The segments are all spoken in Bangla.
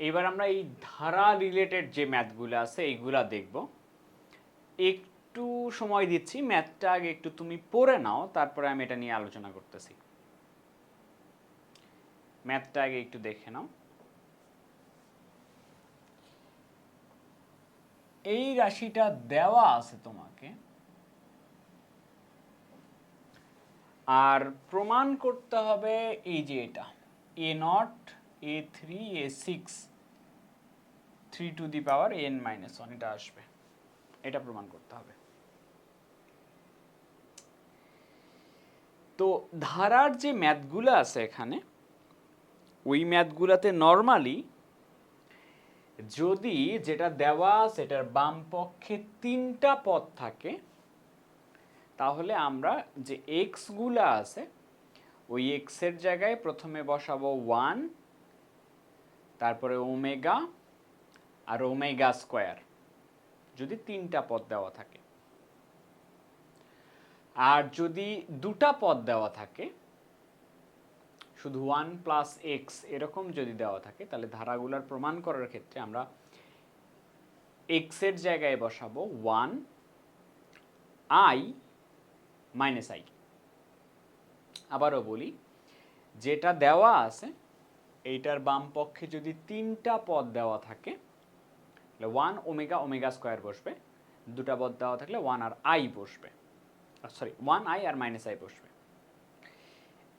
এবার আমরা এই ধারা রিলেটেড যে ম্যাথগুলো আছে, এইগুলা দেখব। একটু সময় দিচ্ছি ম্যাথটা আগে একটু তুমি পড়ে নাও, তারপরে আমি এটা নিয়ে আলোচনা করতেছি। ম্যাথটা আগে একটু দেখে নাও। এই রাশিটা দেওয়া আছে তোমাকে। আর প্রমাণ করতে হবে এই যে এটা a nought a three a six three to the power n minus one এটা আসবে। এটা প্রমাণ করতে হবে। তো ধারার যে ম্যাথগুলো আছে এখানে, ওই ম্যাথগুলোতে নর্মালি যদি যেটা দেওয়া সেটার বাম পক্ষে তিনটা পদ থাকে, তাহলে আমরা যে এক্সগুলো আছে, ওই এক্সের জায়গায় প্রথমে বসাবো ওয়ান তারপরে ওমেগা আর ওমেগা স্কোয়ার, যদি তিনটা পদ দেওয়া থাকে। আর যদি দুটা পদ দেওয়া থাকে, শুধু ওয়ান প্লাস এক্স এরকম যদি দেওয়া থাকে, তাহলে ধারাগুলার প্রমাণ করার ক্ষেত্রে আমরা এক্সের জায়গায় বসাবো ওয়ান আই মাইনাস আই। আবারও বলি, যেটা দেওয়া আছে, এইটার বাম পক্ষে যদি তিনটা পদ দেওয়া থাকে তাহলে ওয়ান ওমেগা ওমেগা স্কোয়ার বসবে। দুটা পদ দেওয়া থাকলে ওয়ান আর আই বসবে। Sorry one I R minus I বসবে।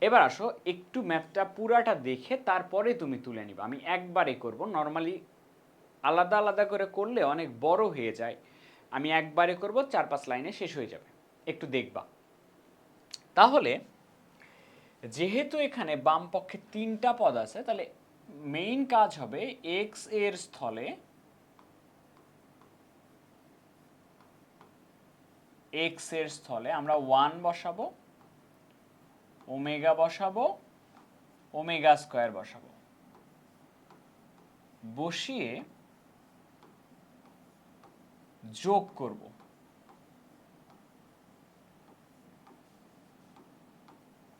এবার আসো, একটু ম্যাথটা পুরাটা দেখে তারপরে তুমি তুলে নিবা। আমি একবারে করব। নর্মালি আলাদা আলাদা করে করলে অনেক বড় হয়ে যায়। আমি একবারে করব, চার পাঁচ লাইনে শেষ হয়ে যাবে। একটু দেখবা। তাহলে যেহেতু এখানে বাম পক্ষে তিনটা পদ আছে, তাহলে মেইন কাজ হবে এক্সের স্থলে এক্সের স্থলে আমরা ওয়ান বসাবো, ওমেগা বসাবো, ওমেগা স্কোয়ার বসাবো। বসিয়ে যোগ করব।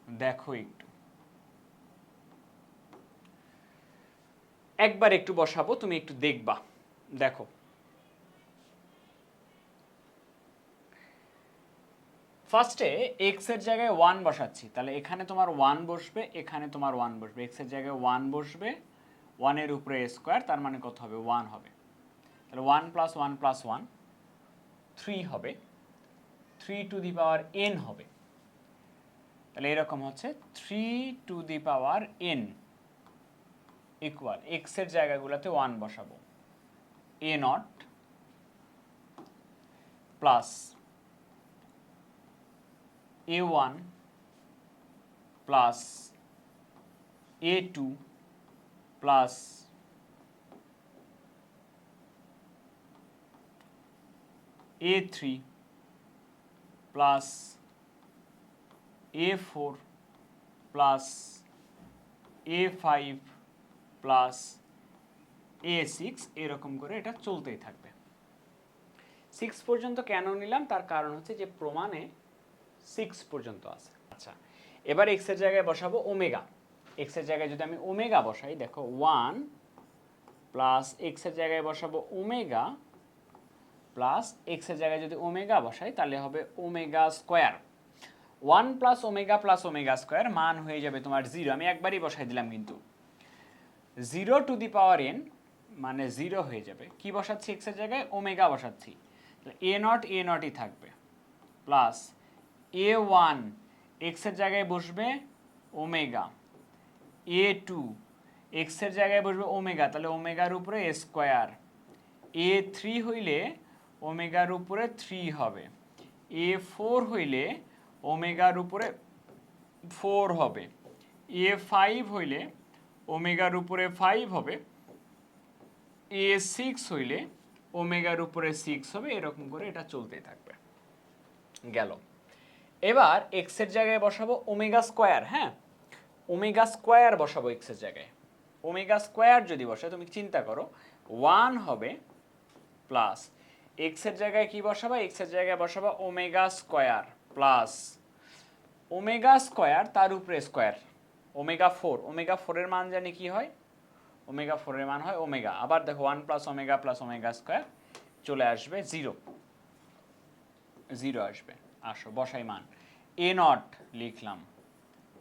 দেখো একটু। একবার একটু বসাবো, তুমি একটু দেখবা। দেখো। ফার্স্টে এক্সের জায়গায় ওয়ান বসাচ্ছি। তাহলে এখানে তোমার ওয়ান বসবে, এখানে তোমার ওয়ান বসবে। এক্সের জায়গায় ওয়ান বসবে ওয়ানের উপরে স্কোয়ার তার মানে কত হবে? ওয়ান হবে। তাহলে one plus one plus one three হবে। Three to the power n হবে। তাহলে এরকম হচ্ছে three to the power n equal এক্সের জায়গাগুলোতে ওয়ান বসাবো। A nought plus a one plus a two plus a three plus a four plus a five plus a six এরকম করে এটা চলতেই থাকবে। সিক্স পর্যন্ত কেন নিলাম? তার কারণ হচ্ছে যে প্রমাণে সিক্স পর্যন্ত আছে। আচ্ছা এবার এক্সের জায়গায় বসাবো ওমেগা। এক্সের জায়গায় যদি আমি ওমেগা বসাই, দেখো ওয়ান প্লাস এক্সের জায়গায় বসাবো ওমেগা প্লাস এক্সের জায়গায় যদি ওমেগা বসাই, তাহলে হবে omega square. One plus omega plus omega square মান হয়ে যাবে তোমার জিরো আমি একবারই বসাই দিলাম কিন্তু। Zero to the power n মানে জিরো হয়ে যাবে। কি বসাচ্ছি এক্সের জায়গায়? ওমেগা বসাচ্ছি। এ নট এ নটই থাকবে। প্লাস এ ওয়ান এক্সের জায়গায় বসবে ওমেগা। এ টু এক্সের জায়গায় বসবে ওমেগা, তাহলে ওমেগার উপরে স্কোয়ার এ থ্রি হইলে ওমেগার উপরে থ্রি হবে। এ ফোর হইলে ওমেগার উপরে ফোর হবে। এ ফাইভ হইলে ওমেগার উপরে ফাইভ হবে। এ সিক্স হইলে ওমেগার উপরে সিক্স হবে, এরকম করে এটা চলতেই থাকবে। গেল। এবার এক্সের জায়গায় বসাবো ওমেগা স্কোয়ার হ্যাঁ? ওমেগা স্কোয়ার বসাবো এক্সের জায়গায়। ওমেগা স্কোয়ার যদি বসে, তুমি চিন্তা করো, ওয়ান হবে প্লাস এক্সের জায়গায় কি বসাবা? এক্সের জায়গায় বসাবা omega square plus omega square তার উপরে স্কোয়ার। ওমেগা ফোর, ওমেগা ফোরের মান জানি কি হয়? ওমেগা ফোরের মান হয় ওমেগা। আবার দেখো one plus omega plus omega square চলে আসবে জিরো। জিরো আসবে। আসো বসাই মান এ নট লিখলাম।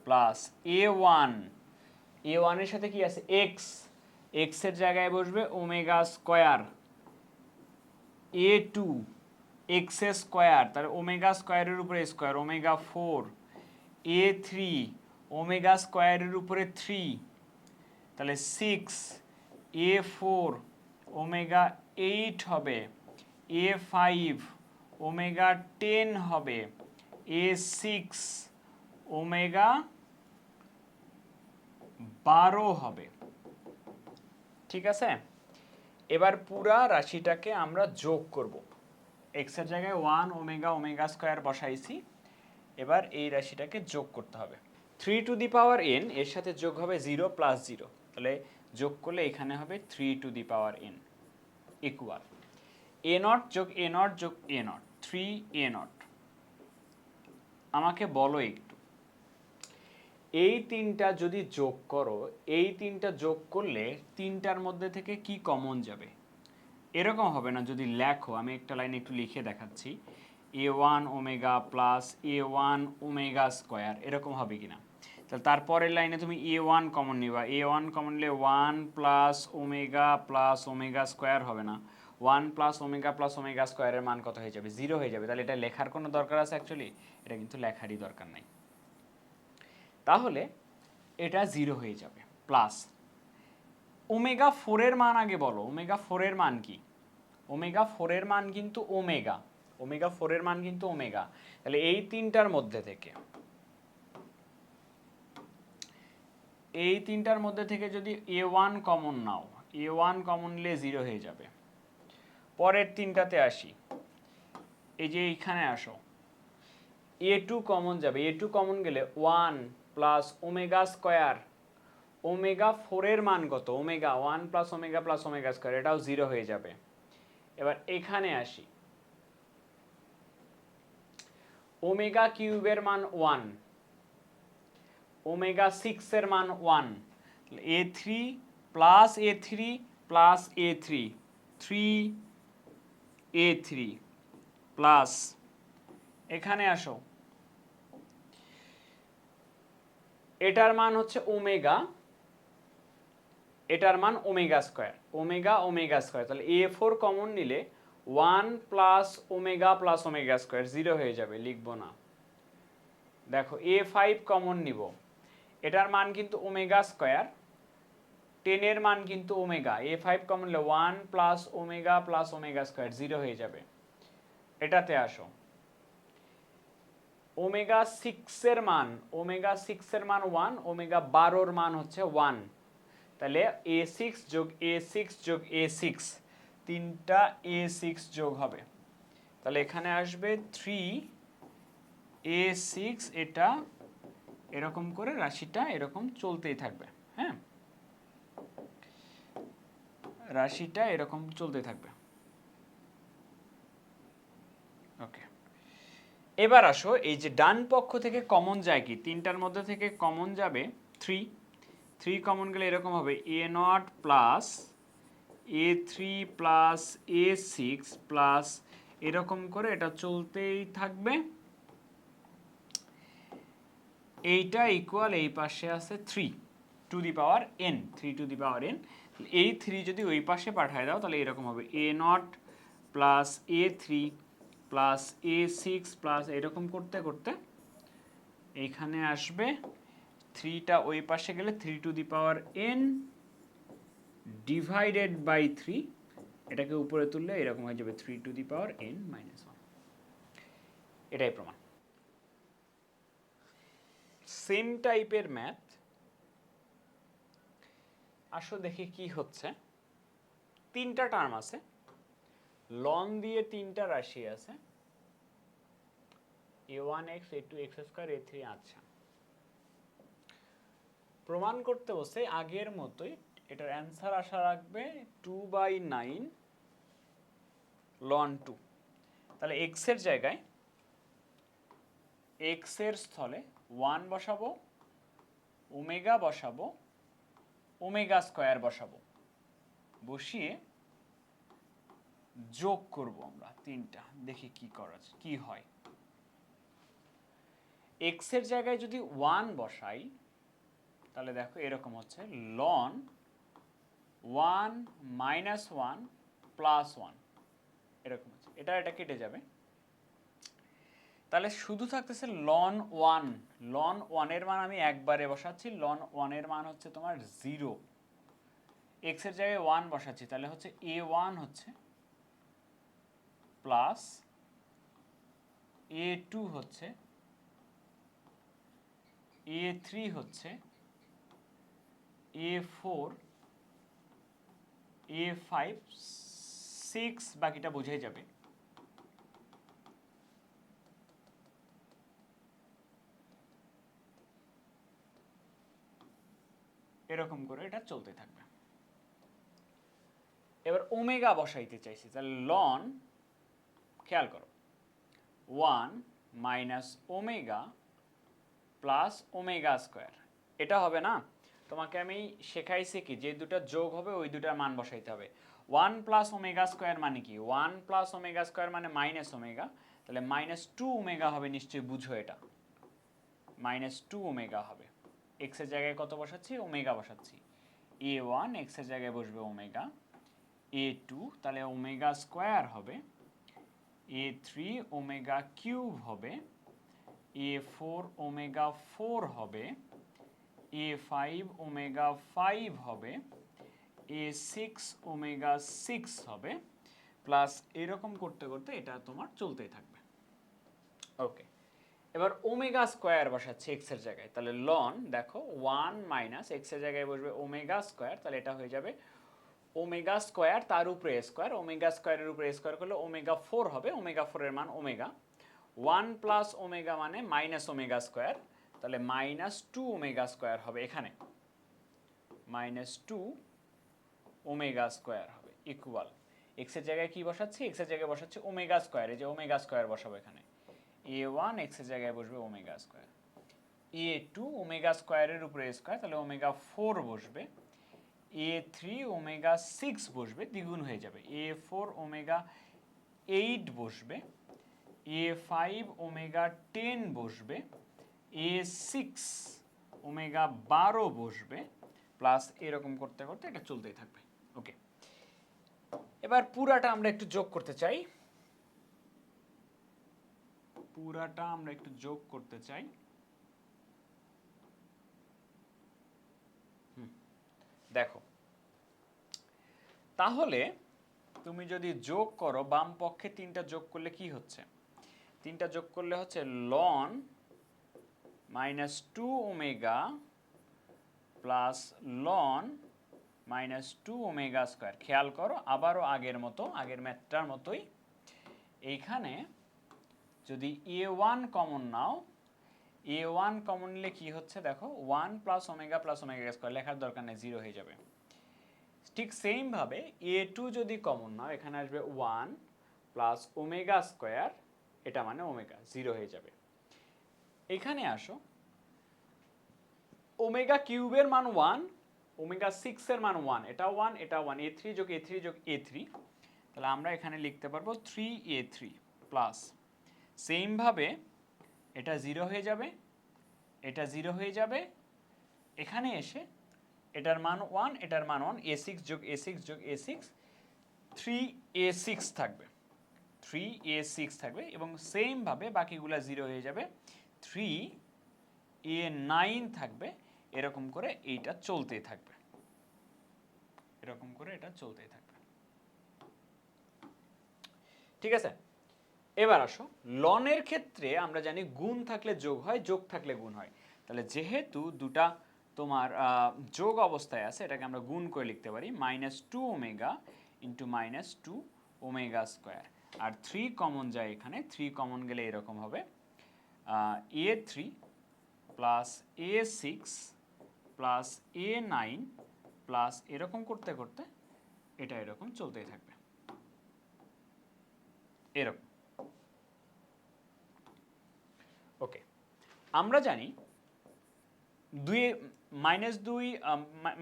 প্লাস এ ওয়ান এ ওয়ানের সাথে কি আছে? এক্স এক্সের জায়গায় বসবে omega square a two x square তার ওমেগা স্কোয়ারের উপরে square omega four a three omega স্কোয়ারের উপরে থ্রি তাহলে six a four omega eight হবে। এ ফাইভ ওমেগা টেন হবে। এ সিক্স ওমেগা বারো হবে। ঠিক আছে? এবার পুরা রাশিটাকে আমরা যোগ করব। এক্সের জায়গায় ওয়ান ওমেগা ওমেগা স্কোয়ার বসাইছি। এবার এই রাশিটাকে যোগ করতে হবে। Three to the power n এর সাথে যোগ হবে জিরো প্লাস জিরো তাহলে যোগ করলে এখানে হবে three to the power n equal a nought যোগ এ নট যোগ a nought three a nought আমাকে বলো একটু, এই তিনটা যদি যোগ করো, এই তিনটা যোগ করলে তিনটার মধ্যে থেকে কি কমন যাবে? এরকম হবে না, যদি লেখো, আমি একটা লাইন একটু লিখে দেখাচ্ছি a one omega plus a one omega square এরকম হবে কিনা? তাহলে তারপরের লাইনে তুমি এ ওয়ান কমন নিবা এ ওয়ান কমন নিলে one plus omega plus omega square হবে না। One plus omega plus omega স্কোয়ারের মান কত হয়ে যাবে? জিরো হয়ে যাবে। তাহলে এটা লেখার কোনো দরকার আছে অ্যাকচুয়ালি এটা কিন্তু লেখারই দরকার নাই। তাহলে এটা জিরো হয়ে যাবে, প্লাস। ওমেগা ফোরের মান আগে বলো। ওমেগা ফোরের মান কি? ওমেগা ফোরের মান কিন্তু ওমেগা। ওমেগা ফোরের মান কিন্তু ওমেগা। তাহলে এই তিনটার মধ্যে থেকে, এই তিনটার মধ্যে থেকে যদি এ ওয়ান কমন নাও এ ওয়ান কমন নিলে জিরো হয়ে যাবে। পরের তিনটাতে আসি। এই যে এইখানে আসো। এ টু কমন যাবে। এ টু কমন গেলে one plus omega square. Omega ফোরের মান কত? Omega, one plus omega plus omega square, এটাও জিরো হয়ে যাবে। এবার এখানে আসি। ওমেগা কিউবের মান ওয়ান। ওমেগা সিক্সের মান one. A three plus a three plus a three. Three a three plus এখানে আসো। এটার মান হচ্ছে ওমেগা, এটার মান omega square. Omega omega square. তাহলে এ ফোর কমন নিলে one plus omega plus omega square zero হয়ে যাবে, লিখব না। দেখো এ ফাইভ কমন নিব। এটার মান কিন্তু ওমেগা স্কোয়ার। টেনের মান কিন্তু ওমেগা এ ফাইভ কমন নিলে one plus omega plus omega square zero হয়ে যাবে। এটাতে আসো। ওমেগা সিক্সের মান ওমেগা সিক্সের মান ওয়ান ওমেগা বারোর মান হচ্ছে ওয়ান তাহলে এ সিক্স যোগ এ সিক্স যোগ এ সিক্স তিনটা এ সিক্স যোগ হবে। তাহলে এখানে আসবে থ্রি এ সিক্স এটা এরকম করে রাশিটা এরকম চলতেই থাকবে হ্যাঁ? রাশিটা এরকম চলতে থাকবে। ওকে এবার আসো, এই যে ডান পক্ষ থেকে কমন যায় কি? তিনটার মধ্যে থেকে কমন যাবে থ্রি থ্রি কমন গেলে এরকম হবে a nought plus a three plus a six plus এরকম করে এটা চলতেই থাকবে। এইটা ইকুয়াল এই পাশে আছে three to the power n three to the power n এই থ্রি যদি ওই পাশে পাঠায় দাও, তাহলে এরকম হবে। A nought plus a three plus a six plus এরকম করতে করতে এইখানে আসবে থ্রিটা ওই পাশে গেলে three to the power n divided by three এটাকে উপরে তুললে এরকম হয়ে যাবে three to the power n minus one এটাই প্রমাণ। সেম টাইপের ম্যাথ আসো দেখি কি হচ্ছে। তিনটা টার্ম আছে। লন দিয়ে তিনটা রাশি আছে। A one x a two x square a three আচ্ছা। প্রমাণ করতে বসে আগের মতোই এটার অ্যান্সার আসা রাখবে two by nine ln two তাহলে এক্সের জায়গায় এক্সের স্থলে ওয়ান বসাবো ওমেগা বসাবো ওমেগা স্কোয়ার বসাবো। বসিয়ে যোগ করব আমরা তিনটা। দেখি কি করা কি হয়। এক্সের জায়গায় যদি ওয়ান বসাই, তাহলে দেখো এরকম হচ্ছে। Loan one minus one plus one এরকম হচ্ছে। এটা এটা কেটে যাবে। তাহলে শুধু থাকতেছে লন ওয়ান লন ওয়ানের মান আমি একবারে বসাচ্ছি লন ওয়ানের মান হচ্ছে তোমার জিরো এক্সের জায়গায় ওয়ান বসাচ্ছি, তাহলে হচ্ছে এ ওয়ান হচ্ছে প্লাস এ টু হচ্ছে এ থ্রি হচ্ছে a four a five six বাকিটা বোঝাই যাবে। এরকম করে এটা চলতে থাকবে। এবার ওমেগা বসাইতে চাইছি, তাহলে লন খেয়াল করো one minus omega plus omega square এটা হবে না? তোমাকে আমি শেখাইছি কি, যে দুটো যোগ হবে, ওই দুটার মান বসাইতে হবে। ওয়ান প্লাস ওমেগা স্কোয়ার মানে কি? ওয়ান প্লাস ওমেগা স্কোয়ার মানে মাইনাস ওমেগা তাহলে মাইনাস টু ওমেগা হবে, নিশ্চয়ই বুঝো এটা। মাইনাস টু ওমেগা হবে। এক্সের জায়গায় কত বসাচ্ছি? ওমেগা বসাচ্ছি। এ ওয়ান এক্সের জায়গায় বসবে ওমেগা। এ টু তাহলে ওমেগা স্কোয়ার হবে। এ থ্রি ওমেগা কিউব হবে। এ ফোর ওমেগা ফোর হবে। এ ফাইভ ওমেগা ফাইভ হবে। এ সিক্স ওমেগা সিক্স হবে। প্লাস এরকম করতে করতে এটা তোমার চলতেই থাকবে। ওকে এবার ওমেগা স্কোয়ার বসাচ্ছে এক্সের জায়গায়। তাহলে লন দেখো ওয়ান মাইনাস এক্সের জায়গায় বসবে ওমেগা স্কোয়ার, তাহলে এটা হয়ে যাবে ওমেগা স্কোয়ার তার উপরে স্কোয়ার, ওমেগা স্কোয়ারের উপরে স্কোয়ার করলে ওমেগা ফোর হবে, ওমেগা ফোরের মান ওমেগা। ওয়ান প্লাস ওমেগা মানে মাইনাস ওমেগা স্কোয়ার, তাহলে মাইনাস টু ওমেগা স্কোয়ার হবে এখানে। মাইনাস টু ওমেগা স্কোয়ার হবে ইকুয়াল এক্সের জায়গায় কি বসাচ্ছি? এক্সের জায়গায় বসাচ্ছি ওমেগা স্কোয়ার, এই যে ওমেগা স্কোয়ার বসাবো এখানে। এ ওয়ান এক্সের জায়গায় বসবে omega square. A two omega স্কোয়ারের উপরে স্কোয়ার, তাহলে ওমেগা ফোর বসবে। এ থ্রি ওমেগা সিক্স বসবে, দ্বিগুণ হয়ে যাবে। এ ফোর ওমেগা এইট বসবে। এ ফাইভ ওমেগা টেন বসবে। এ সিক্স ওমেগা বারো বসবে। প্লাস এরকম করতে করতে এটা চলতেই থাকবে। ওকে। এবার পুরাটা আমরা একটু যোগ করতে চাই। পুরাটা আমরা একটু যোগ করতে চাই। দেখো। তাহলে তুমি যদি যোগ করো, বাম পক্ষে তিনটা যোগ করলে কি হচ্ছে? তিনটা যোগ করলে হচ্ছে ln minus two omega plus ln minus two omega square খেয়াল করো, আবারও আগের মতো, আগের ম্যাথটার মতোই। এইখানে যদি এ ওয়ান কমন নাও এ ওয়ান কমন নিলে কি হচ্ছে দেখো one plus omega plus omega square লেখার দরকার নেই জিরো হয়ে যাবে। ঠিক সেমভাবে এ টু যদি কমন নাও, এখানে আসবে ওয়ান প্লাস ওমেগা স্কোয়ার এটা মানে ওমেগা জিরো হয়ে যাবে। এখানে আসো ওমেগা কিউবের মান ওয়ান ওমেগা সিক্সের মান ওয়ান এটা ওয়ান এটা ওয়ান এ থ্রি যোগ এ থ্রি যোগ এ থ্রি তাহলে আমরা এখানে লিখতে পারব থ্রি এ থ্রি প্লাস সেমভাবে এটা জিরো হয়ে যাবে, এটা জিরো হয়ে যাবে, এখানে এসে এটার মান ওয়ান এটার মান ওয়ান এ সিক্স যোগ এ সিক্স যোগ a six three a six থাকবে। থ্রি এ সিক্স থাকবে এবং সেমভাবে বাকিগুলা জিরো হয়ে যাবে থ্রি এ নাইন থাকবে, এরকম করে এইটা চলতেই থাকবে। এরকম করে এটা চলতেই থাকবে। ঠিক আছে? এবার আসো, লনের ক্ষেত্রে আমরা জানি গুণ থাকলে যোগ হয়, যোগ থাকলে গুণ হয়। তাহলে যেহেতু দুটা তোমার যোগ অবস্থায় আছে, এটাকে আমরা গুণ করে লিখতে পারি minus two omega into minus two omega square আর থ্রি কমন যায় এখানে থ্রি কমন গেলে এরকম হবে। A three plus a six plus a nine plus এরকম করতে করতে এটা এরকম চলতেই থাকবে। এরকম ওকে আমরা জানি দুই মাইনাস দুই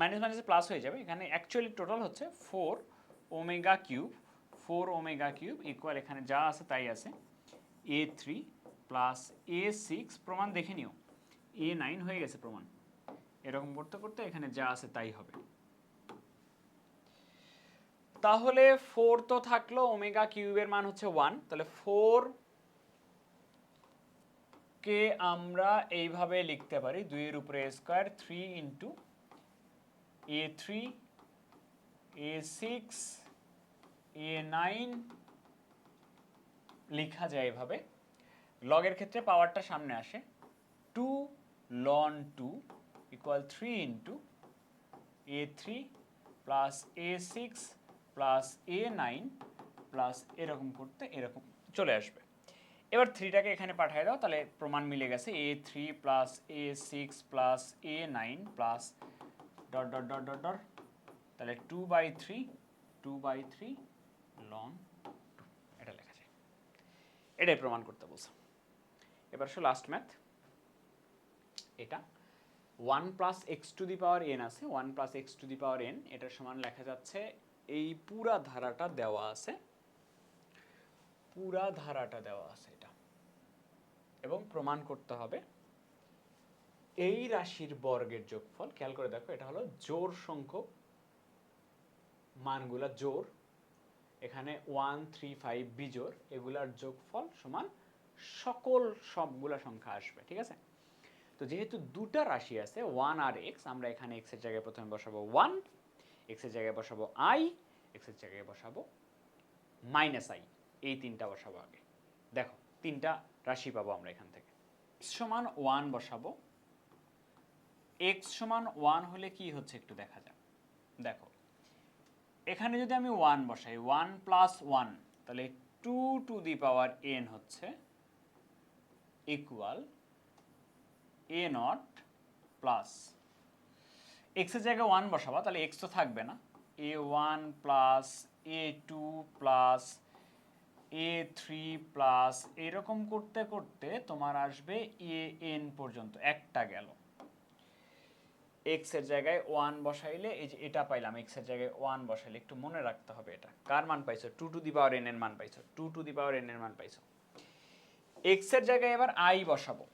মাইনাস মাইনাসে প্লাস হয়ে যাবে। এখানে অ্যাকচুয়ালি টোটাল হচ্ছে four omega cube four omega cube equal এখানে যা আছে তাই আছে। A three plus a six প্রমাণ দেখে নিও। এ নাইন হয়ে গেছে প্রমাণ। এরকম করতে করতে এখানে যা আছে তাই হবে। তাহলে ফোর তো থাকল ওমেগা কিউবের মান হচ্ছে ওয়ান তাহলে ফোর কে আমরা এইভাবে লিখতে পারি, দুইয়ের উপরে square three into a three a six a nine লেখা যায় এভাবে। লগের ক্ষেত্রে পাওয়ারটা সামনে আসে। Two ln two equal three into a three plus a six plus a nine plus এরকম করতে এরকম চলে আসবে। এবার থ্রিটাকে এখানে পাঠিয়ে দাও, তাহলে প্রমাণ মিলে গেছে a three plus a six plus a nine plus dot dot dot dot dot তাহলে two by three two by three long এটা লেখা যায়। এটাই প্রমাণ করতে বলছে। এবার আসো লাস্ট ম্যাথ এটা one plus x to the power n আছে one plus x to the power n এটার সমান লেখা যাচ্ছে, এই পুরা ধারাটা দেওয়া আছে, পুরা ধারাটা দেওয়া আছে। এবং প্রমাণ করতে হবে এই রাশির বর্গের যোগফল। খেয়াল করে দেখো, এটা হলো জোর সংখ্যক মানগুলা জোর এখানে ওয়ান থ্রি ফাইভ বিজোড়, এগুলার যোগফল সমান সকল সবগুলা সংখ্যা আসবে, ঠিক আছে? তো যেহেতু দুটা রাশি আছে ওয়ান আর এক্স আমরা এখানে এক্সের জায়গায় প্রথমে বসাবো ওয়ান এক্সের জায়গায় বসাবো আই এক্সের জায়গায় বসাবো মাইনাস আই এই তিনটা বসাবো আগে। দেখো, তিনটা রাশি পাবো আমরা এখান থেকে। সমান ওয়ান বসাবো। এক্স সমান ওয়ান হলে কি হচ্ছে একটু দেখা যাক। দেখো, এখানে যদি আমি ওয়ান বসাই ওয়ান প্লাস ওয়ান তাহলে two to the power n হচ্ছে ইকুয়াল এ নট প্লাস এক্সের জায়গায় ওয়ান বসাবা, তাহলে এক্স তো থাকবে না। A one plus a two plus a three plus এরকম করতে করতে তোমার আসবে এ এন পর্যন্ত, একটা গেল। এক্সের জায়গায় ওয়ান বসাইলে, এই যে এটা পাইলাম এক্সের জায়গায় ওয়ান বসাইলে, একটু মনে রাখতে হবে এটা। কার মান পাইছো? Two to the power n এর মান পাইছো। Two to the power n এর মান পাইছো। এক্সের জায়গায় এবার আই বসাবো।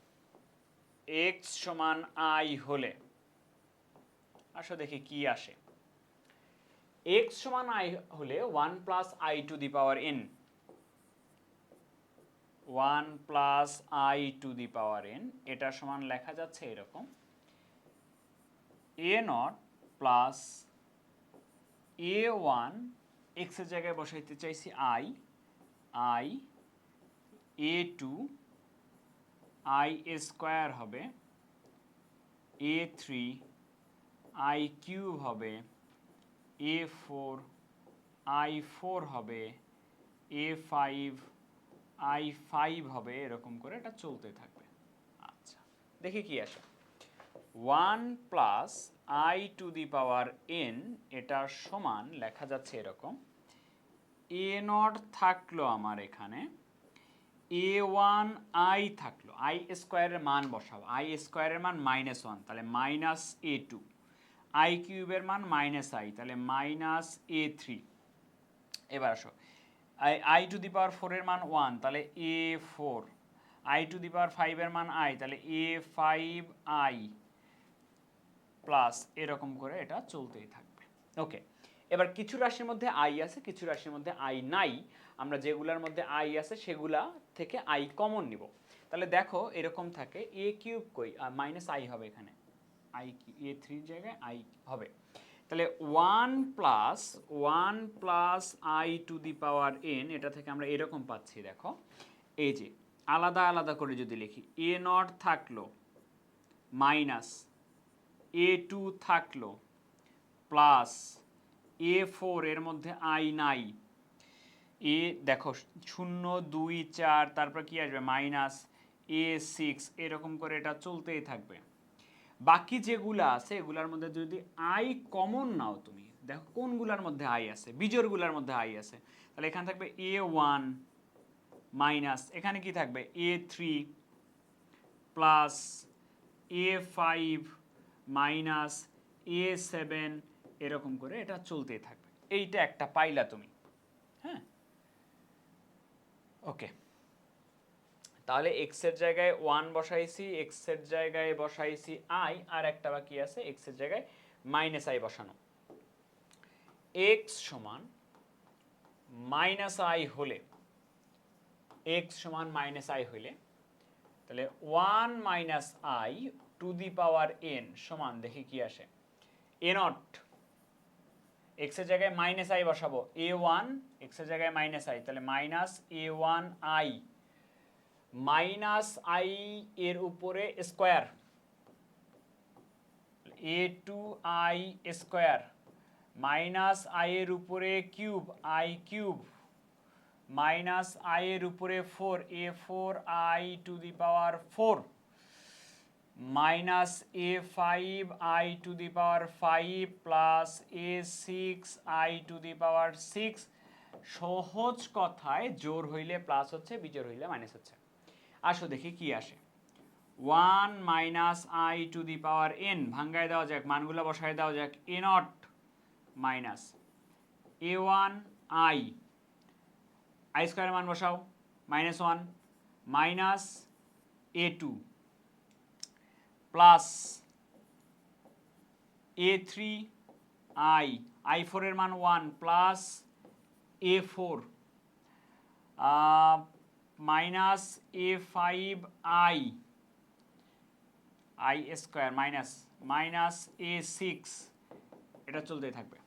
এক্স সমান আই হলে, আসো দেখি কি আসে। এক্স সমান আই হলে one plus i to the power n one plus i to the power n, এটা সমান লেখা যাচ্ছে এরকম। A naught plus a one এক্সের জায়গায় বসাইতে চাইছি i i, a two, i square হবে, এ থ্রি, আই কিউব হবে, এ ফোর, আই ফোর হবে, এ ফাইভ আই ফাইভ হবে, এরকম করে এটা চলতে থাকবে। আচ্ছা দেখি কি আসে। One plus i to the power n এটার সমান, লেখা যাচ্ছে এরকম। এ নট থাকল আমার এখানে। এ ওয়ান আই থাকল। আই স্কোয়ারের মান বসাবো আই স্কোয়ারের মান মাইনাস ওয়ান তাহলে মাইনাস এ টু আই কিউবের মান মাইনাস আই তাহলে মাইনাস এ থ্রি এবার আসো। আই টু দি পাওয়ার ফোরের মান ওয়ান তাহলে a four i to the power ফাইভের মান আই তাহলে এ ফাইভ আই প্লাস এরকম করে এটা চলতেই থাকবে। ওকে এবার কিছু রাশির মধ্যে আই আছে, কিছু রাশির মধ্যে আই নাই। আমরা যেগুলোর মধ্যে আই আছে, সেগুলা থেকে আই কমন নিব। তাহলে দেখো, এরকম থাকে এ কিউব কই? মাইনাস আই হবে এখানে। আই এ থ্রির জায়গায় আই হবে। তাহলে one plus one plus i to the power n এটা থেকে আমরা এরকম পাচ্ছি, দেখো। এই যে, আলাদা আলাদা করে যদি লিখি এ নট থাকল মাইনাস এ টু থাকল প্লাস এ ফোর এর মধ্যে আই নাই। এ, দেখো, শূন্য, দুই, চার, তারপর কি আসবে? মাইনাস এ সিক্স এরকম করে এটা চলতেই থাকবে। বাকি যেগুলো আছে, এগুলার মধ্যে যদি আই কমন নাও তুমি, দেখো কোনগুলার মধ্যে আই আছে বিজোরগুলার মধ্যে আই আছে, তাহলে এখানে থাকবে এ ওয়ান মাইনাস এখানে কি থাকবে? A three plus a five minus a seven এরকম করে এটা চলতেই থাকবে। এইটা একটা পাইলা তুমি হ্যাঁ? ওকে তাহলে এক্সের জায়গায় ওয়ান বসাইছি এক্সের জায়গায় বসাইছি আই আর একটা বাকি আছে এক্সের জায়গায় মাইনাস আই বসানো। এক্স সমান মাইনাস আই হলে এক্স সমান মাইনাস আই হলে তাহলে one minus i to the power n সমান, দেখি কি আসে। এ নট এক্সের জায়গায় মাইনাস আই বসাবো এ ওয়ান এক্সের জায়গায় মাইনাস আই তাহলে minus a one i minus i এর উপরে square. A two i square. Minus i এর উপরে cube, i cube. Minus i এর উপরে four, a four, i to the power four. Minus a five, i to the power five, plus a six, i to the power six. সহজ কথায় জোর হইলে প্লাস হচ্ছে বিজোর হইলে মাইনাস হচ্ছে। আসো দেখি কি আসে। One minus i to the power n, ভাঙ্গায় দেওয়া যাক, মানগুলো বসায় দেওয়া যাক, a naught minus a one i. I স্কোয়ারের মান বসাও, minus one, minus a two, plus a three i. I ফোরের মান one, plus a four. Minus a five i i square minus minus a six এটা চলতেই থাকবে।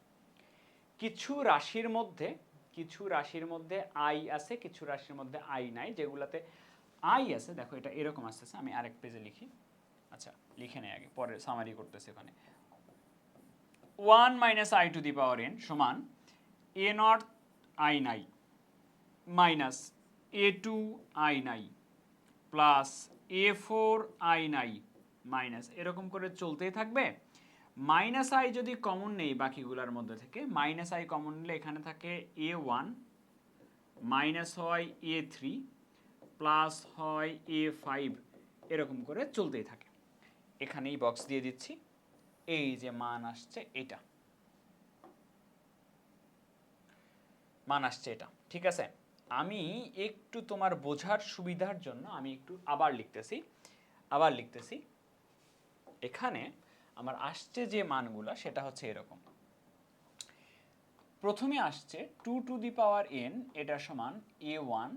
কিছু রাশির মধ্যে, কিছু রাশির মধ্যে আই আছে, কিছু রাশির মধ্যে আই নাই, যেগুলাতে আই আছে। দেখো এটা এরকম আসতেছে, আমি আরেক পেজে লিখি। আচ্ছা লিখে নেই আগে, পরে সামারি করতেছি ওখানে one minus i to the power n সমান এ নট আই নাই মাইনাস এ টু আই নাই প্লাস এ ফোর আই নাই মাইনাস এরকম করে চলতেই থাকবে। মাইনাস আই যদি কমন নেই বাকিগুলোর মধ্যে থেকে মাইনাস আই কমন নিলে এখানে থাকে এ ওয়ান মাইনাস হয় এ থ্রি প্লাস হয় এ ফাইভ এরকম করে চলতেই থাকে। এখানেই বক্স দিয়ে দিচ্ছি। এই যে মান আসছে এটা। মান আসছে এটা, ঠিক আছে? আমি একটু তোমার বোঝার সুবিধার জন্য আমি একটু আবার লিখতেছি আবার লিখতেছি। এখানে আমার আসছে যে মানগুলা, সেটা হচ্ছে এরকম। প্রথমে আসছে two to the power n, এটা সমান a one,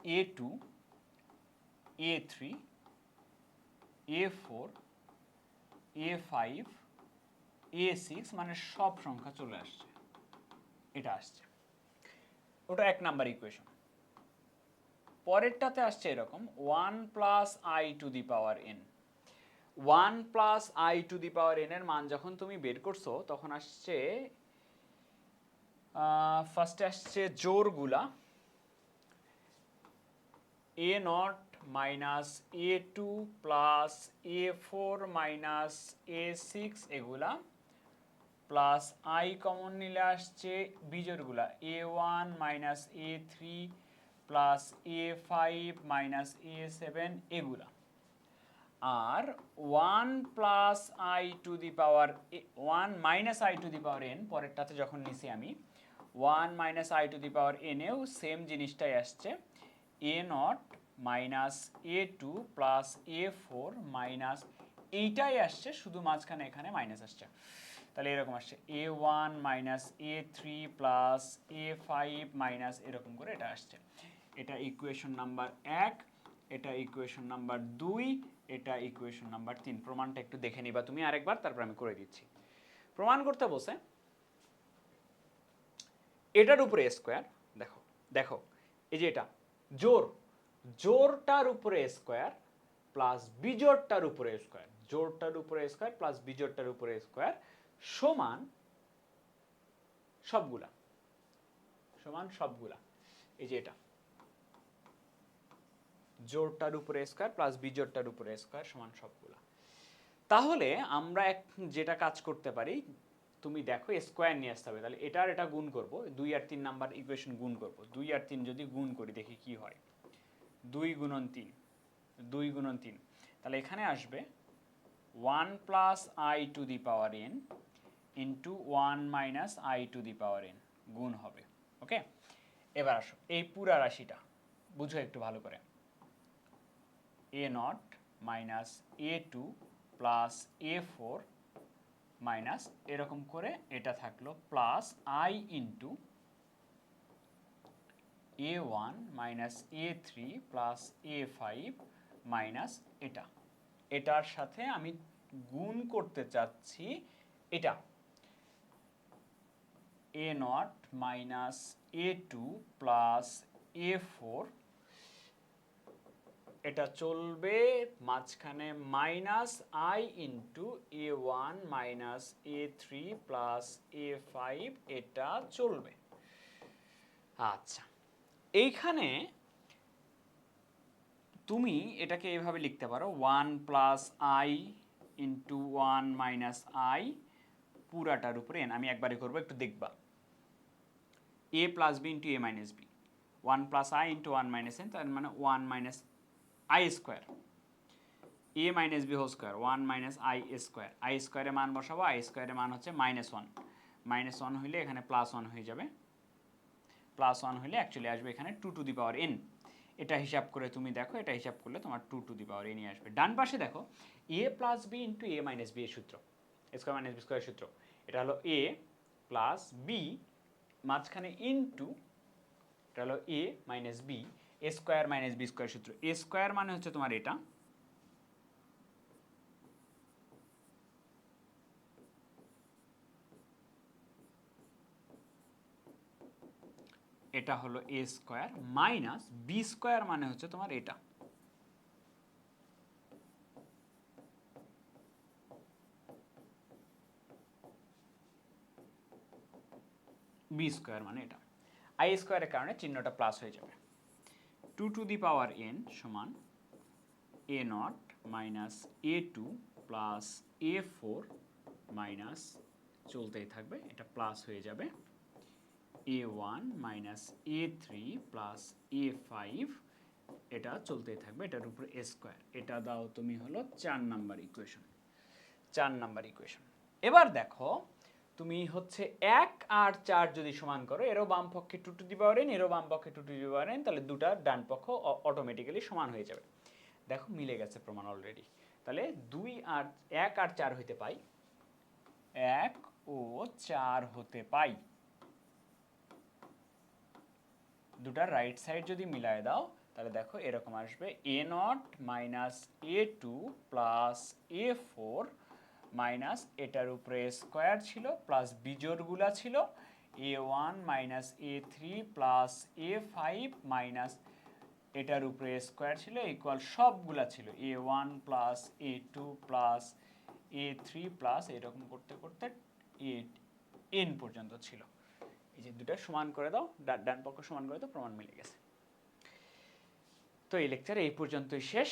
a two, a three, a four, a five, a six মানে সব সংখ্যা চলে আসছে। এটা আসছে। ওটা এক নাম্বার ইকুয়েশন পরেরটাতে আসছে এরকম one plus i to the power n one plus i to the power n এর মান যখন তুমি বের করছ, তখন আসছে ফার্স্টে আসছে জোরগুলা a naught minus a two plus a four minus a six এগুলা প্লাস আই কমন নিলে আসছে বিজোরগুলা a one minus a three plus a five minus a seven এগুলা। আর one plus i to the power one minus i to the power n পরেরটাতে যখন নিছি আমি one minus i to the power এনেও সেম জিনিসটাই আসছে। A naught minus a two plus a four minus এইটাই আসছে, শুধু মাঝখানে এখানে মাইনাস আসছে। তাহলে এরকম আসছে। A one minus a three plus a five minus এরকম করে এটা আসছে। এটা ইকুয়েশন নাম্বার এক, এটা ইকুয়েশন নাম্বার দুই, এটা ইকুয়েশন নাম্বার তিন। প্রমাণটা একটু দেখে নিবা তুমি আরেকবার, তারপর আমি করে দিচ্ছি। প্রমাণ করতে বসে এটার উপরে স্কোয়ার দেখো দেখো, এই যে এটা, জোর, জোরটার উপরে স্কোয়ার প্লাস বিজোরটার উপরে স্কোয়ার জোরটার উপরে স্কোয়ার প্লাস বিজোরটার উপরে স্কোয়ার সমান সবগুলা। সমান সবগুলা। এই যে এটা। জোরটার উপরে স্কোয়ার প্লাস বিজোরটার উপরে স্কোয়ার সমান সবগুলা। তাহলে আমরা এক যেটা কাজ করতে পারি, তুমি দেখো স্কোয়ার নিয়ে আসতে হবে। তাহলে এটার এটা গুণ করব, দুই আর তিন নাম্বার ইকুয়েশন গুণ করব। দুই আর তিন যদি গুণ করি, দেখি কি হয়। দুই গুণন তিন। দুই গুণন তিন। তাহলে এখানে আসবে one plus i to the power n into one minus i to the power n গুণ হবে ওকে এবার আসো, এই পুরা রাশিটা, বুঝো একটু ভালো করে। A naught minus a two plus a four minus এরকম করে এটা থাকল plus i into a one minus a three plus a five minus এটা। এটার সাথে আমি গুণ করতে চাচ্ছি এটা। A naught minus a two plus a four এটা চলবে মাঝখানে minus i into a one minus a three plus a five এটা চলবে। আচ্ছা এইখানে তুমি এটাকে এভাবে লিখতে পারো one plus i into one minus i পুরাটার উপরে আমি একবারে করব, একটু দেখবা। A plus b into a minus b one plus i into one minus n তার মানে one minus i square a minus b whole square one minus i square i স্কোয়ারের মান বসাবো আই স্কোয়ারের মান হচ্ছে মাইনাস ওয়ান মাইনাস ওয়ান হইলে এখানে প্লাস ওয়ান হয়ে যাবে। প্লাস ওয়ান হলে অ্যাকচুয়ালি আসবে এখানে two to the power n এটা হিসাব করে তুমি দেখো, এটা হিসাব করলে তোমার টু টু দি পাওয়ার এনই আসবে। ডান পাশে দেখো a plus b into a minus b এর সূত্র স্কোয়ার মাইনাস বি স্কোয়ার সূত্র। এটা হলো এ প্লাস বি মাঝখানে ইন্টু এটা হলো a minus b a square minus b square সূত্র। এ স্কোয়ার মানে হচ্ছে তোমার এটা। এটা হলো a square minus b square মানে হচ্ছে তোমার এটা। বি স্কোয়ার মানে এটা। আই স্কোয়ারের কারণে চিহ্নটা প্লাস হয়ে যাবে। Two to the power n সমান a naught minus a two plus a four minus চলতেই থাকবে, এটা প্লাস হয়ে যাবে a one minus a three plus a five এটা চলতেই থাকবে, এটার উপর এ স্কোয়ার এটা দাও তুমি হলো চার নাম্বার ইকুয়েশন চার নাম্বার ইকুয়েশন এবার দেখো তুমি হচ্ছে এক আর চার যদি সমান করো, এরও বাম পক্ষে two to the power n এরও বাম পক্ষে two to the power n তাহলে দুটার ডান পক্ষ অটোমেটিক্যালি সমান হয়ে যাবে। দেখো মিলে গেছে প্রমাণ অলরেডি তাহলে দুই আর, এক আর চার হইতে পাই। এক ও চার হতে পাই। দুটার রাইট সাইড যদি মিলায় দাও, তাহলে দেখো এরকম আসবে। A naught minus a two plus a four minus এটার উপরে স্কোয়ার ছিল প্লাস বিজোড়গুলা ছিল a one minus a three plus a five minus এটার উপরে স্কোয়ার ছিল ইকুয়াল সবগুলা ছিল a one plus a two plus a three plus এরকম করতে করতে এ এন পর্যন্ত ছিল। এই যে দুটা সমান করে দাও, ডান পক্ষ সমান করে দাও, প্রমাণ মিলে গেছে। তো এই লেকচার এই পর্যন্তই শেষ।